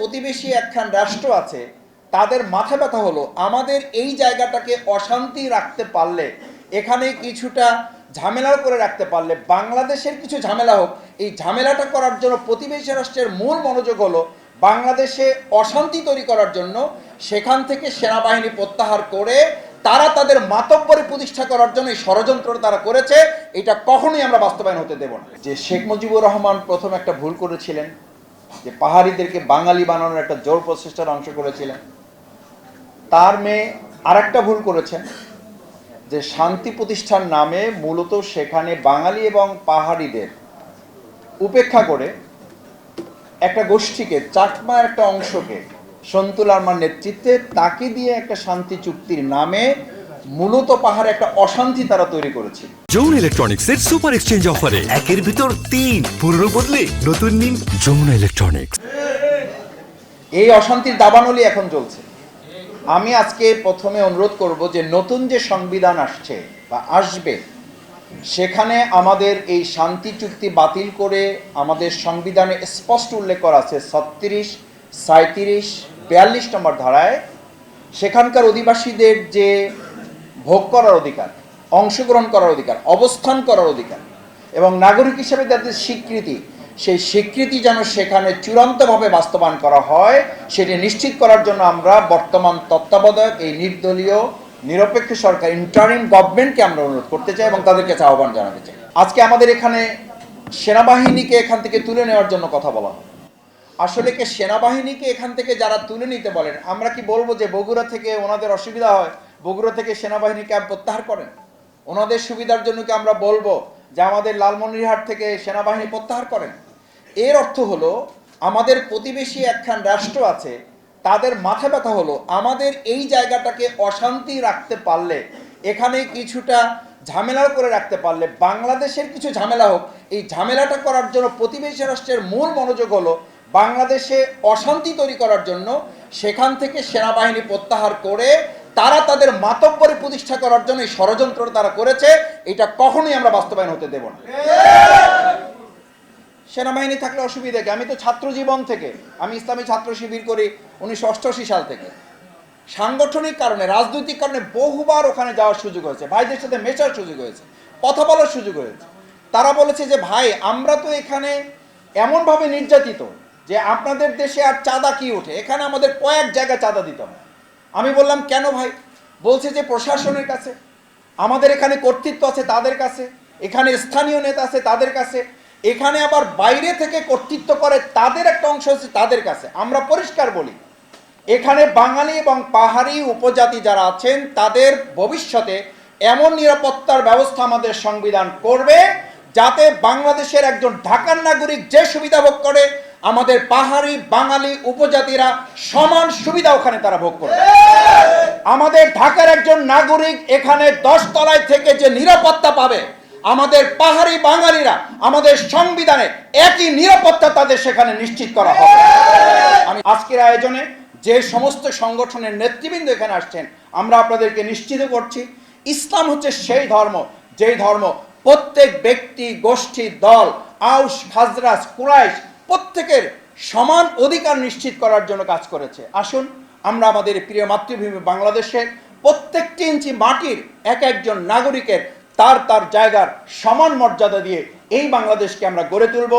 প্রতিবেশী একখান রাষ্ট্র আছে, তাদের মাথা ব্যথা হলো। আমাদের এই জায়গাটাকে অশান্তি রাখতে পারলে, এখানে কিছুটা ঝামেলাও করে রাখতে পারলে, বাংলাদেশের কিছু ঝামেলা হোক, এই ঝামেলাটা করার জন্য প্রতিবেশী রাষ্ট্রের মূল মনোযোগ হলো বাংলাদেশে অশান্তি তৈরি করার জন্য সেখান থেকে সেনাবাহিনী প্রত্যাহার করে তারা তাদের মাতব্বরে প্রতিষ্ঠা করার জন্য এই ষড়যন্ত্র তারা করেছে, এটা কখনোই আমরা বাস্তবায়ন হতে দেব না। যে শেখ মুজিবুর রহমান প্রথম একটা ভুল করেছিলেন যে পাহাড়িদেরকে বাঙালি বানানোর একটা জোর প্রচেষ্টার অংশ করেছিলেন। তার মেয়ে আরেকটা ভুল করেছেন, যে শান্তি প্রতিষ্ঠান নামে মূলত সেখানে বাঙালি এবং পাহাড়িদের উপেক্ষা করে একটা গোষ্ঠীকে চাকমা একটা অংশকে, সন্তুল আরমার নেতৃত্বে তাকে দিয়ে একটা শান্তি চুক্তির নামে মূলত পাহাড়ে একটা অশান্তি তারা তৈরি করেছে। যমুনা ইলেকট্রনিক্স এর সুপার এক্সচেঞ্জ অফারে একের ভিতর তিন পুরনো বদলে নতুন নিন যমুনা ইলেকট্রনিক্স এই অশান্তির দাবানলি এখন চলছে আমি আজকে প্রথমে অনুরোধ করব যে নতুন যে সংবিধান আসছে বা আসবে সেখানে আমাদের এই শান্তি চুক্তি বাতিল করে আমাদের সংবিধানে স্পষ্ট উল্লেখ করা আছে ছত্রিশ সাঁত্রিশ বিয়াল্লিশ নম্বর ধারায়। সেখানকার অধিবাসীদের যে ভোগ করার অধিকার, অংশগ্রহণ করার অধিকার, অবস্থান করার অধিকার। এবং নাগরিক হিসেবে তাদের স্বীকৃতি, সেই স্বীকৃতি যেন সেখানে চূড়ান্তভাবে বাস্তবায়ন করা হয়, সেটি নিশ্চিত করার জন্য আমরা বর্তমান তত্ত্বাবধায়ক, এই নির্দলীয়, নিরপেক্ষ সরকার ইন্টারিম গভর্নমেন্টকে আমরা অনুরোধ করতে চাই এবং তাদের কাছে আহ্বান জানাতে চাই। আজকে আমাদের এখানে সেনাবাহিনীকে এখান থেকে তুলে নেওয়ার জন্য কথা বলা হয়। আসলে কি সেনাবাহিনীকে এখান থেকে যারা তুলে নিতে বলেন, আমরা কি বলব যে বগুড়া থেকে ওনাদের অসুবিধা হয়? বগুড়া থেকে সেনাবাহিনী ক্যাম্প প্রত্যাহার করেন। ওনাদের সুবিধার জন্য কি আমরা বলব যে আমাদের লালমনিরহাট থেকে সেনাবাহিনী প্রত্যাহার করেন? এর অর্থ হলো, আমাদের প্রতিবেশী একখান রাষ্ট্র আছে, তাদের মাথা ব্যথা হলো, আমাদের এই জায়গাটাকে অশান্তি রাখতে পারলে, এখানে কিছুটা ঝামেলাও করে রাখতে পারলে, বাংলাদেশের কিছু ঝামেলা হোক, এই ঝামেলাটা করার জন্য প্রতিবেশী রাষ্ট্রের মূল মনোযোগ হলো বাংলাদেশে অশান্তি তৈরি করার জন্য সেখান থেকে সেনাবাহিনী প্রত্যাহার করে তারা তাদের মাতব্বরে প্রতিষ্ঠা করার জন্য এই ষড়যন্ত্র তারা করেছে, এটা কখনোই আমরা বাস্তবায়ন হতে দেব না। সেনাবাহিনী থাকলে অসুবিধা কি? আমি তো ছাত্র জীবন থেকে, আমি ইসলামী ছাত্র শিবির করি উনিশশো অষ্টআশি সাল থেকে। সাংগঠনিক কারণে, রাজনৈতিক কারণে বহুবার ওখানে যাওয়ার সুযোগ হয়েছে, ভাইদের সাথে মেশার সুযোগ হয়েছে, কথা বলার সুযোগ হয়েছে। তারা বলেছে যে, ভাই, আমরা তো এখানে এমনভাবে নির্যাতিত যে আপনাদের দেশে আর চাঁদা কি ওঠে এখানে আমাদের কয়েক জায়গায় চাঁদা দিতে হয় আমি বললাম, কেন ভাই? বলছে যে, প্রশাসনের কাছে। আমাদের এখানে কর্তৃত্ব আছে তাদের কাছে, এখানে স্থানীয় নেতা আছে তাদের কাছে, এখানে আবার বাইরে থেকে কর্তৃত্ব করে তাদের একটা অংশ আছে তাদের কাছে। আমরা পরিষ্কার বলি, এখানে বাঙালি এবং পাহাড়ি উপজাতি যারা আছেন, তাদের ভবিষ্যতে এমন নিরাপত্তার ব্যবস্থা আমাদের সংবিধান করবে যাতে বাংলাদেশের একজন ঢাকার নাগরিক যে সুবিধা ভোগ করে আমাদের পাহাড়ি বাঙালি উপজাতিরা সমান সুবিধা ওখানে তারা ভোগ করবে। আমাদের ঢাকার একজন নাগরিক এখানে দশ তলায় থেকে যে নিরাপত্তা পাবে, আমাদের পাহাড়ি বাঙালিরা আমাদের সংবিধানে একই নিরাপত্তা তাদের সেখানে নিশ্চিত করা হবে। আমি আজকের আয়োজনে যে সমস্ত সংগঠনের নেতৃবৃন্দ এখানে আসছেন, আমরা আপনাদেরকে নিশ্চিত করছি, ইসলাম হচ্ছে সেই ধর্ম, যেই ধর্ম প্রত্যেক ব্যক্তি, গোষ্ঠী, দল আউস খাজরাস, কুরাইশ প্রত্যেকের সমান অধিকার নিশ্চিত করার জন্য কাজ করেছে। আসুন, আমরা আমাদের প্রিয় মাতৃভূমি বাংলাদেশের প্রত্যেকটি ইঞ্চি মাটির এক একজন নাগরিকের তার তার জায়গার সমান মর্যাদা দিয়ে এই বাংলাদেশকে আমরা গড়ে তুলব।